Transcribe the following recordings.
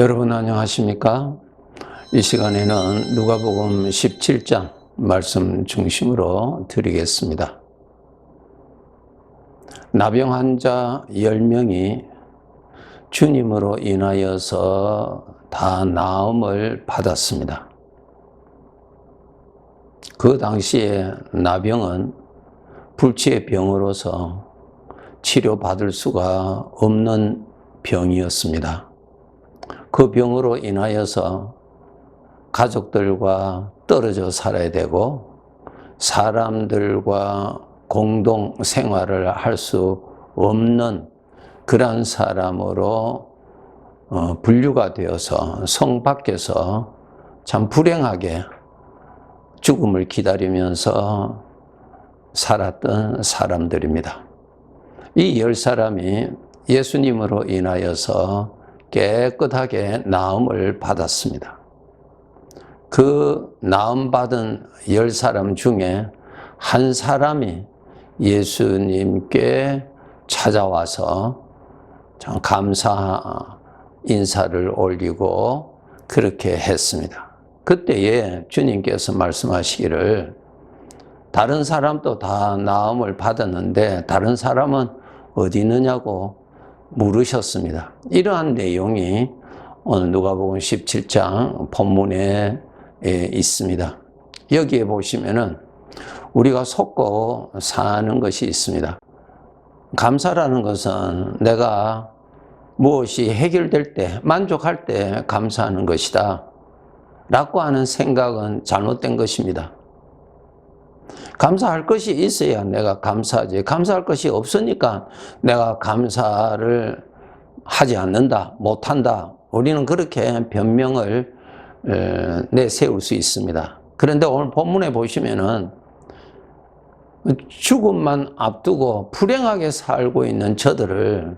여러분 안녕하십니까? 이 시간에는 누가복음 17장 말씀 중심으로 드리겠습니다. 나병 환자 10명이 주님으로 인하여서 다 나음을 받았습니다. 그 당시에 나병은 불치의 병으로서 치료받을 수가 없는 병이었습니다. 그 병으로 인하여서 가족들과 떨어져 살아야 되고 사람들과 공동 생활을 할 수 없는 그러한 사람으로 어, 분류가 되어서 성 밖에서 참 불행하게 죽음을 기다리면서 살았던 사람들입니다. 이 열 사람이 예수님으로 인하여서 깨끗하게 나음을 받았습니다. 그 나음 받은 열 사람 중에 한 사람이 예수님께 찾아와서 참 감사 인사를 올리고 그렇게 했습니다. 그때에 주님께서 말씀하시기를 다른 사람도 다 나음을 받았는데 다른 사람은 어디 있느냐고 물으셨습니다. 이러한 내용이 오늘 누가복음 17장 본문에 있습니다. 여기에 보시면은 우리가 속고 사는 것이 있습니다. 감사라는 것은 내가 무엇이 해결될 때, 만족할 때 감사하는 것이다. 라고 하는 생각은 잘못된 것입니다. 감사할 것이 있어야 내가 감사하지. 감사할 것이 없으니까 내가 감사를 하지 않는다, 못한다. 우리는 그렇게 변명을 내세울 수 있습니다. 그런데 오늘 본문에 보시면은 죽음만 앞두고 불행하게 살고 있는 저들을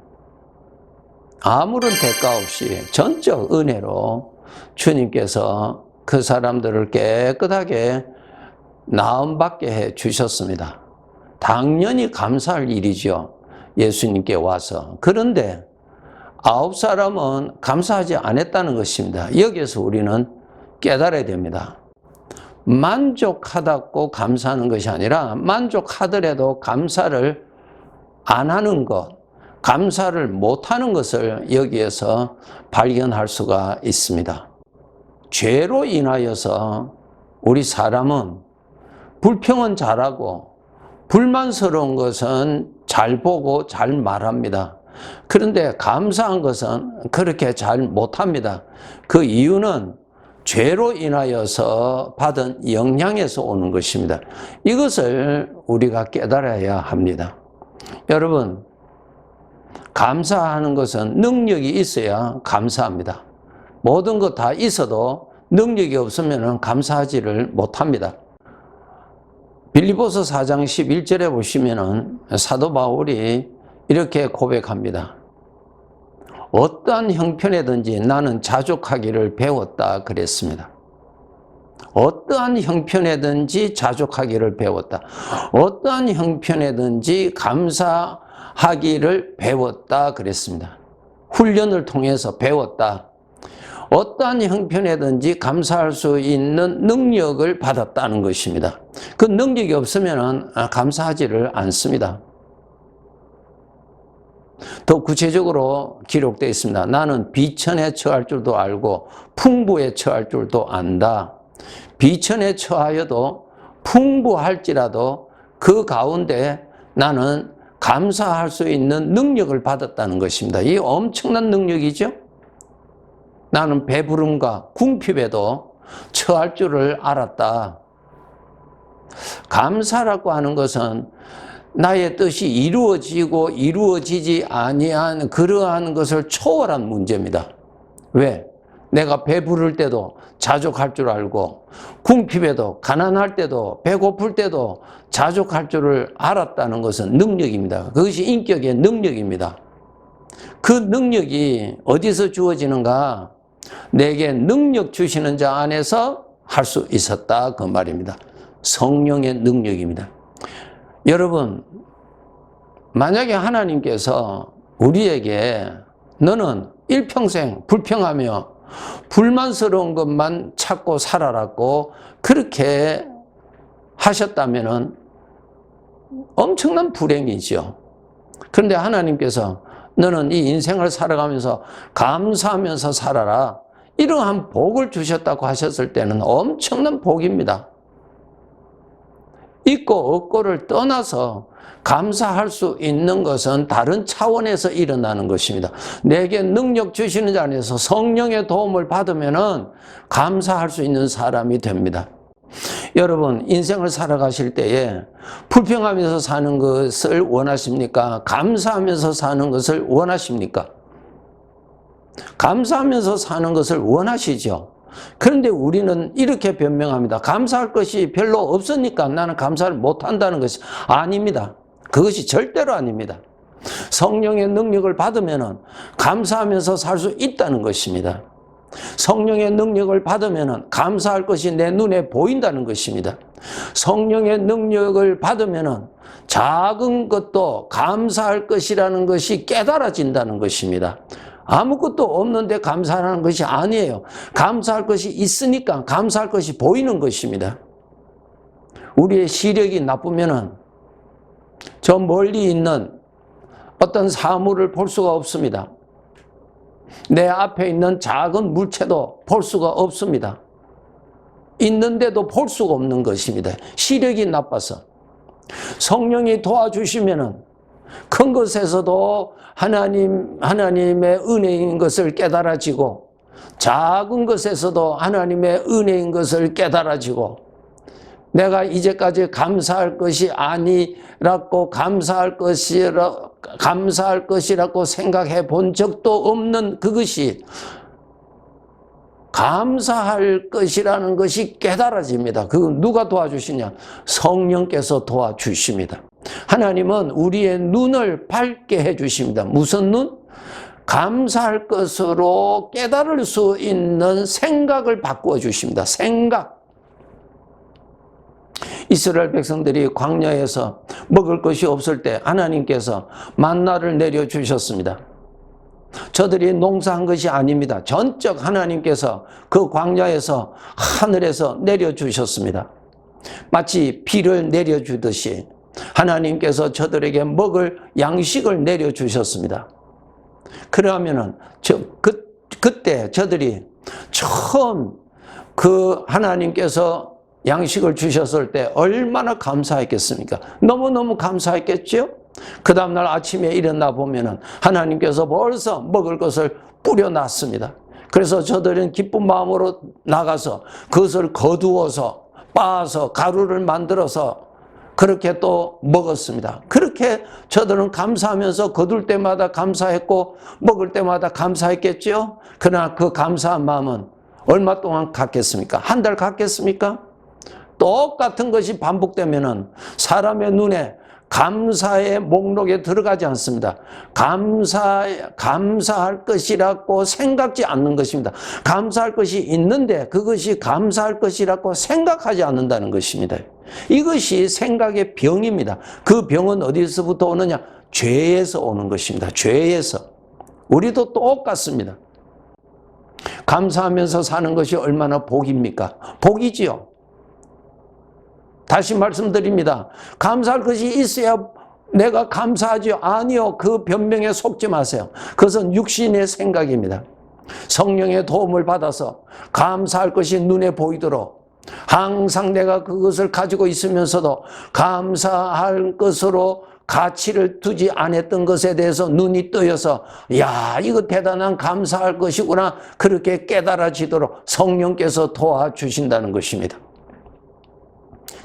아무런 대가 없이 전적 은혜로 주님께서 그 사람들을 깨끗하게 나음받게 해 주셨습니다. 당연히 감사할 일이죠. 예수님께 와서. 그런데 아홉 사람은 감사하지 않았다는 것입니다. 여기에서 우리는 깨달아야 됩니다. 만족하다고 감사하는 것이 아니라 만족하더라도 감사를 안 하는 것, 감사를 못 하는 것을 여기에서 발견할 수가 있습니다. 죄로 인하여서 우리 사람은 불평은 잘하고 불만스러운 것은 잘 보고 잘 말합니다. 그런데 감사한 것은 그렇게 잘 못합니다. 그 이유는 죄로 인하여서 받은 영향에서 오는 것입니다. 이것을 우리가 깨달아야 합니다. 여러분, 감사하는 것은 능력이 있어야 감사합니다. 모든 것 다 있어도 능력이 없으면 감사하지를 못합니다. 빌리보서 4장 11절에 보시면은 사도 바울이 이렇게 고백합니다. 어떠한 형편에든지 나는 자족하기를 배웠다 그랬습니다. 어떠한 형편에든지 자족하기를 배웠다. 어떠한 형편에든지 감사하기를 배웠다 그랬습니다. 훈련을 통해서 배웠다. 어떠한 형편에든지 감사할 수 있는 능력을 받았다는 것입니다. 그 능력이 없으면 감사하지를 않습니다. 더 구체적으로 기록되어 있습니다. 나는 비천에 처할 줄도 알고 풍부에 처할 줄도 안다. 비천에 처하여도 풍부할지라도 그 가운데 나는 감사할 수 있는 능력을 받았다는 것입니다. 이 엄청난 능력이죠. 나는 배부름과 궁핍에도 처할 줄을 알았다. 감사라고 하는 것은 나의 뜻이 이루어지고 이루어지지 아니한 그러한 것을 초월한 문제입니다. 왜? 내가 배부를 때도 자족할 줄 알고 궁핍에도 가난할 때도 배고플 때도 자족할 줄을 알았다는 것은 능력입니다. 그것이 인격의 능력입니다. 그 능력이 어디서 주어지는가? 내게 능력 주시는 자 안에서 할 수 있었다 그 말입니다. 성령의 능력입니다. 여러분, 만약에 하나님께서 우리에게 너는 일평생 불평하며 불만스러운 것만 찾고 살아랐고 그렇게 하셨다면은 엄청난 불행이죠. 그런데 하나님께서 너는 이 인생을 살아가면서 감사하면서 살아라. 이러한 복을 주셨다고 하셨을 때는 엄청난 복입니다. 있고 없고를 떠나서 감사할 수 있는 것은 다른 차원에서 일어나는 것입니다. 내게 능력 주시는 자에서 성령의 도움을 받으면은 감사할 수 있는 사람이 됩니다. 여러분, 인생을 살아가실 때에 불평하면서 사는 것을 원하십니까? 감사하면서 사는 것을 원하십니까? 감사하면서 사는 것을 원하시죠. 그런데 우리는 이렇게 변명합니다. 감사할 것이 별로 없으니까 나는 감사를 못한다는 것이 아닙니다. 그것이 절대로 아닙니다. 성령의 능력을 받으면 감사하면서 살 수 있다는 것입니다. 성령의 능력을 받으면 감사할 것이 내 눈에 보인다는 것입니다. 성령의 능력을 받으면 작은 것도 감사할 것이라는 것이 깨달아진다는 것입니다. 아무것도 없는데 감사하는 것이 아니에요. 감사할 것이 있으니까 감사할 것이 보이는 것입니다. 우리의 시력이 나쁘면은 저 멀리 있는 어떤 사물을 볼 수가 없습니다. 내 앞에 있는 작은 물체도 볼 수가 없습니다. 있는데도 볼 수가 없는 것입니다. 시력이 나빠서. 성령이 도와주시면은 큰 것에서도 하나님, 하나님의 은혜인 것을 깨달아지고 작은 것에서도 하나님의 은혜인 것을 깨달아지고 내가 이제까지 감사할 것이 아니라고 감사할 것이라 감사할 것이라고 생각해 본 적도 없는 그것이 감사할 것이라는 것이 깨달아집니다. 그 누가 도와주시냐? 성령께서 도와주십니다. 하나님은 우리의 눈을 밝게 해 주십니다. 무슨 눈? 감사할 것으로 깨달을 수 있는 생각을 바꾸어 주십니다. 생각. 이스라엘 백성들이 광야에서 먹을 것이 없을 때 하나님께서 만나를 내려 주셨습니다. 저들이 농사한 것이 아닙니다. 전적 하나님께서 그 광야에서 하늘에서 내려 주셨습니다. 마치 비를 내려 주듯이 하나님께서 저들에게 먹을 양식을 내려 주셨습니다. 그러면은 저 그, 그때 저들이 처음 그 하나님께서 양식을 주셨을 때 얼마나 감사했겠습니까? 너무너무 감사했겠죠? 그 다음날 아침에 일어나 보면은 하나님께서 벌써 먹을 것을 뿌려놨습니다. 그래서 저들은 기쁜 마음으로 나가서 그것을 거두어서 빻아서 가루를 만들어서 그렇게 또 먹었습니다. 그렇게 저들은 감사하면서 거둘 때마다 감사했고 먹을 때마다 감사했겠죠? 그러나 그 감사한 마음은 얼마 동안 갔겠습니까? 한 달 갔겠습니까? 똑같은 것이 반복되면은 사람의 눈에 감사의 목록에 들어가지 않습니다. 감사, 감사할 것이라고 생각지 않는 것입니다. 감사할 것이 있는데 그것이 감사할 것이라고 생각하지 않는다는 것입니다. 이것이 생각의 병입니다. 그 병은 어디서부터 오느냐? 죄에서 오는 것입니다. 죄에서. 우리도 똑같습니다. 감사하면서 사는 것이 얼마나 복입니까? 복이지요. 다시 말씀드립니다. 감사할 것이 있어야 내가 감사하지 아니요. 그 변명에 속지 마세요. 그것은 육신의 생각입니다. 성령의 도움을 받아서 감사할 것이 눈에 보이도록 항상 내가 그것을 가지고 있으면서도 감사할 것으로 가치를 두지 않았던 것에 대해서 눈이 떠여서 야 이거 대단한 감사할 것이구나 그렇게 깨달아지도록 성령께서 도와주신다는 것입니다.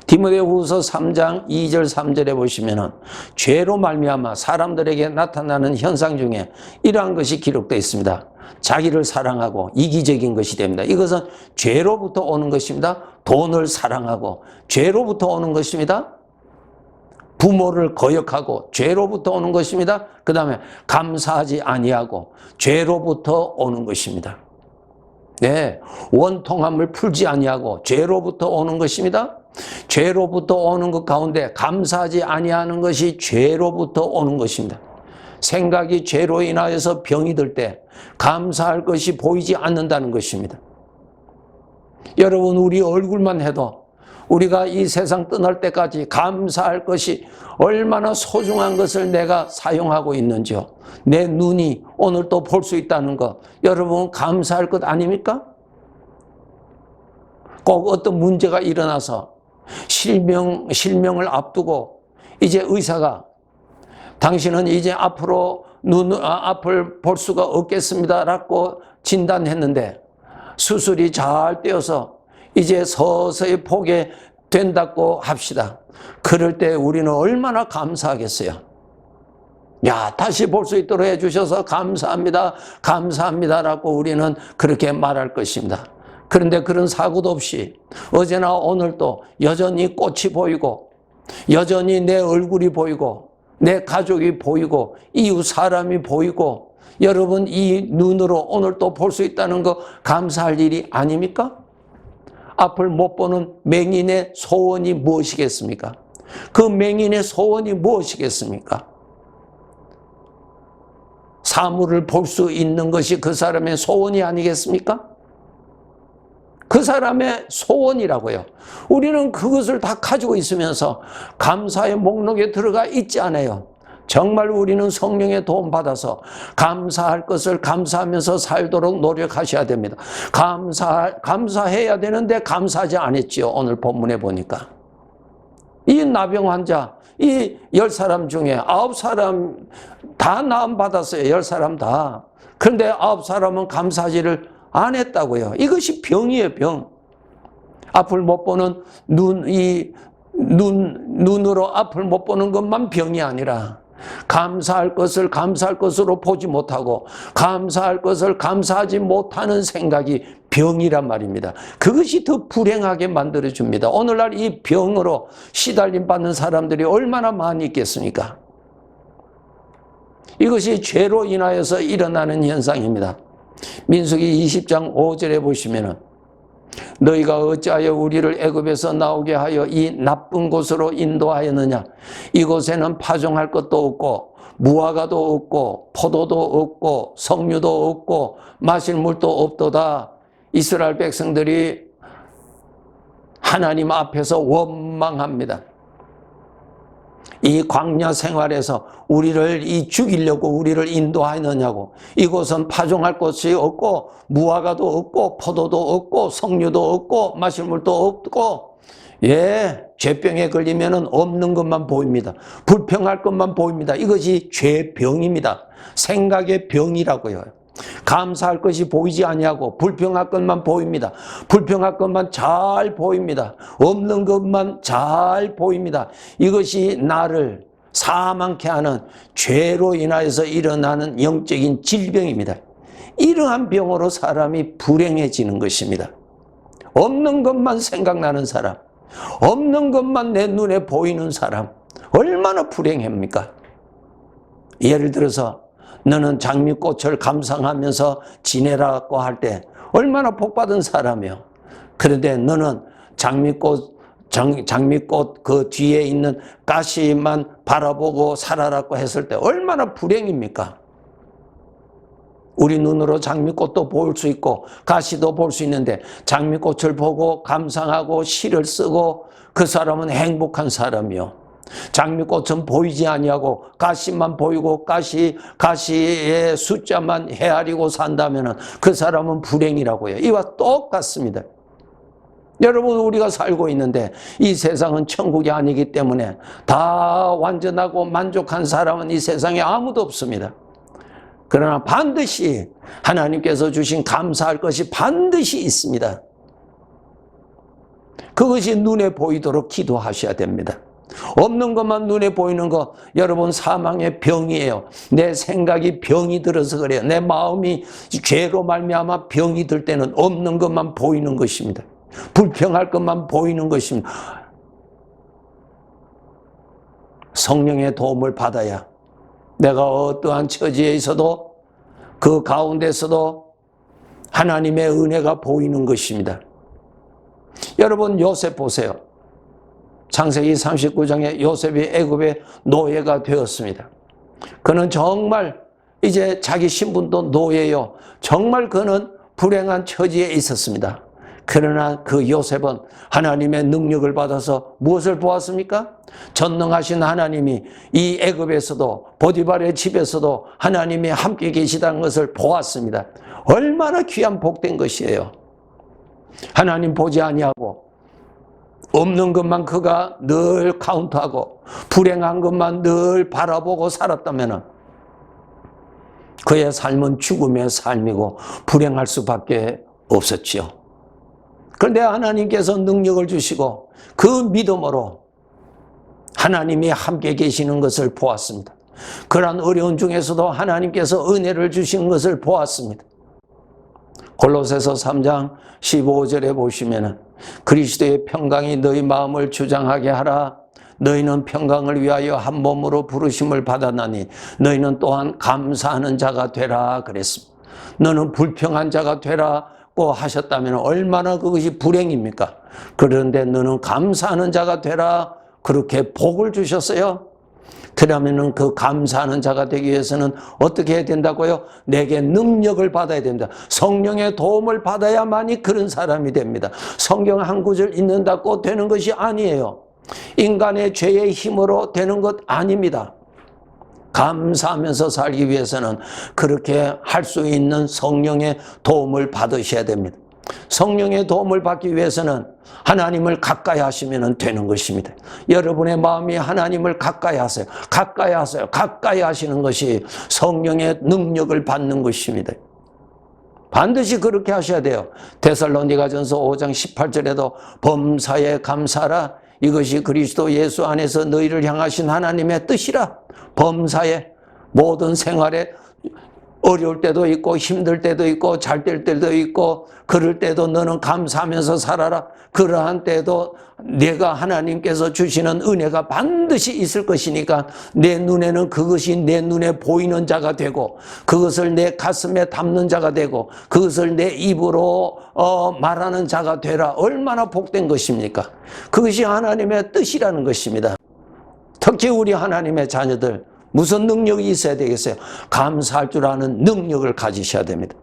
디모데후서 3장 2절 3절에 보시면은 죄로 말미암아 사람들에게 나타나는 현상 중에 이러한 것이 기록되어 있습니다. 자기를 사랑하고 이기적인 것이 됩니다. 이것은 죄로부터 오는 것입니다. 돈을 사랑하고 죄로부터 오는 것입니다. 부모를 거역하고 죄로부터 오는 것입니다. 그 다음에 감사하지 아니하고 죄로부터 오는 것입니다. 네, 원통함을 풀지 아니하고 죄로부터 오는 것입니다. 죄로부터 오는 것 가운데 감사하지 아니하는 것이 죄로부터 오는 것입니다. 생각이 죄로 인하여서 병이 들 때 감사할 것이 보이지 않는다는 것입니다. 여러분, 우리 얼굴만 해도 우리가 이 세상 떠날 때까지 감사할 것이 얼마나 소중한 것을 내가 사용하고 있는지요. 내 눈이 오늘 또 볼 수 있다는 것. 여러분, 감사할 것 아닙니까? 꼭 어떤 문제가 일어나서 실명, 실명을 앞두고 이제 의사가 당신은 이제 앞으로 눈, 아, 앞을 볼 수가 없겠습니다 라고 진단했는데 수술이 잘 되어서 이제 서서히 보게 된다고 합시다. 그럴 때 우리는 얼마나 감사하겠어요. 야, 다시 볼 수 있도록 해주셔서 감사합니다. 감사합니다 라고 우리는 그렇게 말할 것입니다. 그런데 그런 사고도 없이 어제나 오늘도 여전히 꽃이 보이고 여전히 내 얼굴이 보이고 내 가족이 보이고 이웃 사람이 보이고 여러분 이 눈으로 오늘 또볼수 있다는 거 감사할 일이 아닙니까? 앞을 못 보는 맹인의 소원이 무엇이겠습니까? 그 맹인의 소원이 무엇이겠습니까? 사물을 볼 수 있는 것이 그 사람의 소원이 아니겠습니까? 그 사람의 소원이라고요. 우리는 그것을 다 가지고 있으면서 감사의 목록에 들어가 있지 않아요. 정말 우리는 성령의 도움 받아서 감사할 것을 감사하면서 살도록 노력하셔야 됩니다. 감사, 감사해야 되는데 감사하지 않았지요. 오늘 본문에 보니까. 이 나병 환자, 이 열 사람 중에 아홉 사람 다 나음 받았어요. 열 사람 다. 그런데 아홉 사람은 감사하지를 안 했다고요. 이것이 병이에요, 병. 앞을 못 보는 눈, 이, 눈, 눈으로 앞을 못 보는 것만 병이 아니라 감사할 것을 감사할 것으로 보지 못하고 감사할 것을 감사하지 못하는 생각이 병이란 말입니다. 그것이 더 불행하게 만들어 줍니다. 오늘날 이 병으로 시달림 받는 사람들이 얼마나 많이 있겠습니까? 이것이 죄로 인하여서 일어나는 현상입니다. 민수기 20장 5절에 보시면은 너희가 어찌하여 우리를 애굽에서 나오게 하여 이 나쁜 곳으로 인도하였느냐 이곳에는 파종할 것도 없고 무화과도 없고 포도도 없고 석류도 없고 마실 물도 없도다 이스라엘 백성들이 하나님 앞에서 원망합니다. 이 광야 생활에서 우리를 이 죽이려고 우리를 인도하느냐고. 이곳은 파종할 곳이 없고 무화과도 없고 포도도 없고 석류도 없고 마실 물도 없고 예 죄병에 걸리면은 없는 것만 보입니다. 불평할 것만 보입니다. 이것이 죄병입니다. 생각의 병이라고요 감사할 것이 보이지 아니하고 불평할 것만 보입니다. 불평할 것만 잘 보입니다. 없는 것만 잘 보입니다. 이것이 나를 사망케 하는 죄로 인하여서 일어나는 영적인 질병입니다. 이러한 병으로 사람이 불행해지는 것입니다. 없는 것만 생각나는 사람, 없는 것만 내 눈에 보이는 사람, 얼마나 불행합니까? 예를 들어서 너는 장미꽃을 감상하면서 지내라고 할 때 얼마나 복받은 사람이요. 그런데 너는 장미꽃 장, 장미꽃 그 뒤에 있는 가시만 바라보고 살아라고 했을 때 얼마나 불행입니까? 우리 눈으로 장미꽃도 볼 수 있고 가시도 볼 수 있는데 장미꽃을 보고 감상하고 시를 쓰고 그 사람은 행복한 사람이요. 장미꽃은 보이지 아니하고 가시만 보이고 가시 가시의 숫자만 헤아리고 산다면은 그 사람은 불행이라고요. 이와 똑같습니다. 여러분 우리가 살고 있는데 이 세상은 천국이 아니기 때문에 다 완전하고 만족한 사람은 이 세상에 아무도 없습니다. 그러나 반드시 하나님께서 주신 감사할 것이 반드시 있습니다. 그것이 눈에 보이도록 기도하셔야 됩니다. 없는 것만 눈에 보이는 거 여러분 사망의 병이에요. 내 생각이 병이 들어서 그래요. 내 마음이 죄로 말미암아 병이 들 때는 없는 것만 보이는 것입니다. 불평할 것만 보이는 것입니다. 성령의 도움을 받아야 내가 어떠한 처지에 있어도 그 가운데서도 하나님의 은혜가 보이는 것입니다. 여러분 요셉 보세요. 창세기 39장에 요셉이 애굽의 노예가 되었습니다. 그는 정말 이제 자기 신분도 노예요. 정말 그는 불행한 처지에 있었습니다. 그러나 그 요셉은 하나님의 능력을 받아서 무엇을 보았습니까? 전능하신 하나님이 이 애굽에서도 보디발의 집에서도 하나님이 함께 계시다는 것을 보았습니다. 얼마나 귀한 복된 것이에요. 하나님 보지 아니하고 없는 것만 그가 늘 카운트하고 불행한 것만 늘 바라보고 살았다면 그의 삶은 죽음의 삶이고 불행할 수밖에 없었지요. 그런데 하나님께서 능력을 주시고 그 믿음으로 하나님이 함께 계시는 것을 보았습니다. 그러한 어려운 중에서도 하나님께서 은혜를 주신 것을 보았습니다. 골로새서 3장 15절에 보시면은 그리스도의 평강이 너희 마음을 주장하게 하라. 너희는 평강을 위하여 한 몸으로 부르심을 받았나니 너희는 또한 감사하는 자가 되라 그랬습니다. 너는 불평한 자가 되라고 하셨다면 얼마나 그것이 불행입니까? 그런데 너는 감사하는 자가 되라 그렇게 복을 주셨어요. 그러면은 그 감사하는 자가 되기 위해서는 어떻게 해야 된다고요? 내게 능력을 받아야 됩니다. 성령의 도움을 받아야만이 그런 사람이 됩니다. 성경 한 구절 읽는다고 되는 것이 아니에요. 인간의 죄의 힘으로 되는 것 아닙니다. 감사하면서 살기 위해서는 그렇게 할 수 있는 성령의 도움을 받으셔야 됩니다. 성령의 도움을 받기 위해서는 하나님을 가까이 하시면 되는 것입니다. 여러분의 마음이 하나님을 가까이 하세요. 가까이 하세요. 가까이 하시는 것이 성령의 능력을 받는 것입니다. 반드시 그렇게 하셔야 돼요. 데살로니가 전서 5장 18절에도 범사에 감사라 이것이 그리스도 예수 안에서 너희를 향하신 하나님의 뜻이라. 범사에 모든 생활에 어려울 때도 있고 힘들 때도 있고 잘 될 때도 있고 그럴 때도 너는 감사하면서 살아라. 그러한 때도 내가 하나님께서 주시는 은혜가 반드시 있을 것이니까 내 눈에는 그것이 내 눈에 보이는 자가 되고 그것을 내 가슴에 담는 자가 되고 그것을 내 입으로 어 말하는 자가 되라. 얼마나 복된 것입니까? 그것이 하나님의 뜻이라는 것입니다. 특히 우리 하나님의 자녀들 무슨 능력이 있어야 되겠어요? 감사할 줄 아는 능력을 가지셔야 됩니다.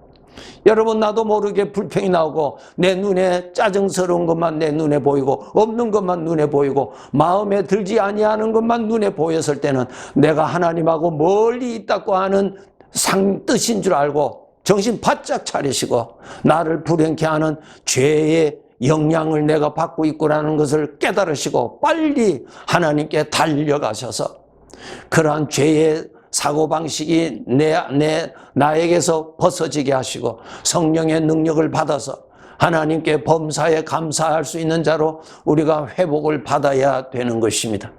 여러분 나도 모르게 불평이 나오고 내 눈에 짜증스러운 것만 내 눈에 보이고 없는 것만 눈에 보이고 마음에 들지 아니하는 것만 눈에 보였을 때는 내가 하나님하고 멀리 있다고 하는 상 뜻인 줄 알고 정신 바짝 차리시고 나를 불행케 하는 죄의 영향을 내가 받고 있구라는 것을 깨달으시고 빨리 하나님께 달려가셔서 그러한 죄의 사고방식이 내, 내, 나에게서 벗어지게 하시고 성령의 능력을 받아서 하나님께 범사에 감사할 수 있는 자로 우리가 회복을 받아야 되는 것입니다.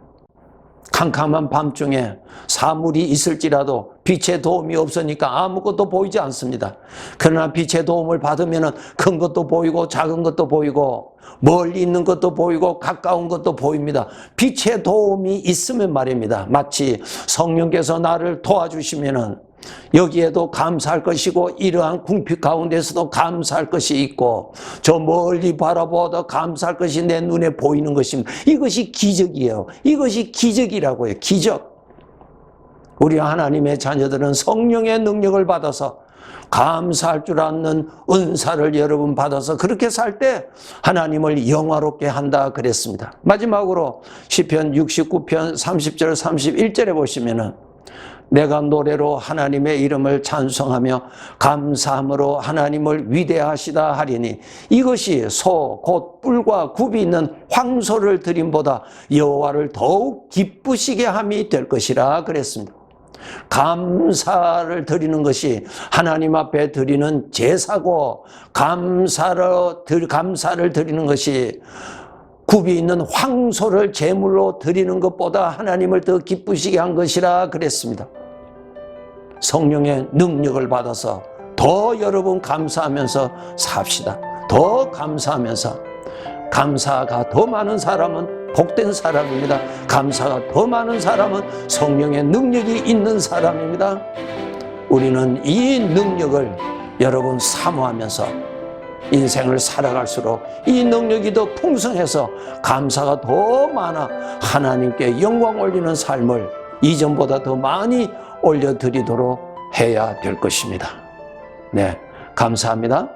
캄캄한 밤중에 사물이 있을지라도 빛의 도움이 없으니까 아무것도 보이지 않습니다. 그러나 빛의 도움을 받으면 큰 것도 보이고 작은 것도 보이고 멀리 있는 것도 보이고 가까운 것도 보입니다. 빛의 도움이 있으면 말입니다. 마치 성령께서 나를 도와주시면은 여기에도 감사할 것이고 이러한 궁핍 가운데서도 감사할 것이 있고 저 멀리 바라보다 감사할 것이 내 눈에 보이는 것입니다. 이것이 기적이에요. 이것이 기적이라고요. 기적. 우리 하나님의 자녀들은 성령의 능력을 받아서 감사할 줄 아는 은사를 여러분 받아서 그렇게 살 때 하나님을 영화롭게 한다 그랬습니다. 마지막으로 시편 69편 30절 31절에 보시면은 내가 노래로 하나님의 이름을 찬송하며 감사함으로 하나님을 위대하시다 하리니 이것이 소 곧 뿔과 굽이 있는 황소를 드림보다 여호와를 더욱 기쁘시게 함이 될 것이라 그랬습니다. 감사를 드리는 것이 하나님 앞에 드리는 제사고 감사로 감사를 드리는 것이 굽이 있는 황소를 제물로 드리는 것보다 하나님을 더 기쁘시게 한 것이라 그랬습니다. 성령의 능력을 받아서 더 여러분 감사하면서 삽시다. 더 감사하면서 감사가 더 많은 사람은 복된 사람입니다. 감사가 더 많은 사람은 성령의 능력이 있는 사람입니다. 우리는 이 능력을 여러분 사모하면서 인생을 살아갈수록 이 능력이 더 풍성해서 감사가 더 많아 하나님께 영광 올리는 삶을 이전보다 더 많이 올려드리도록 해야 될 것입니다. 네, 감사합니다.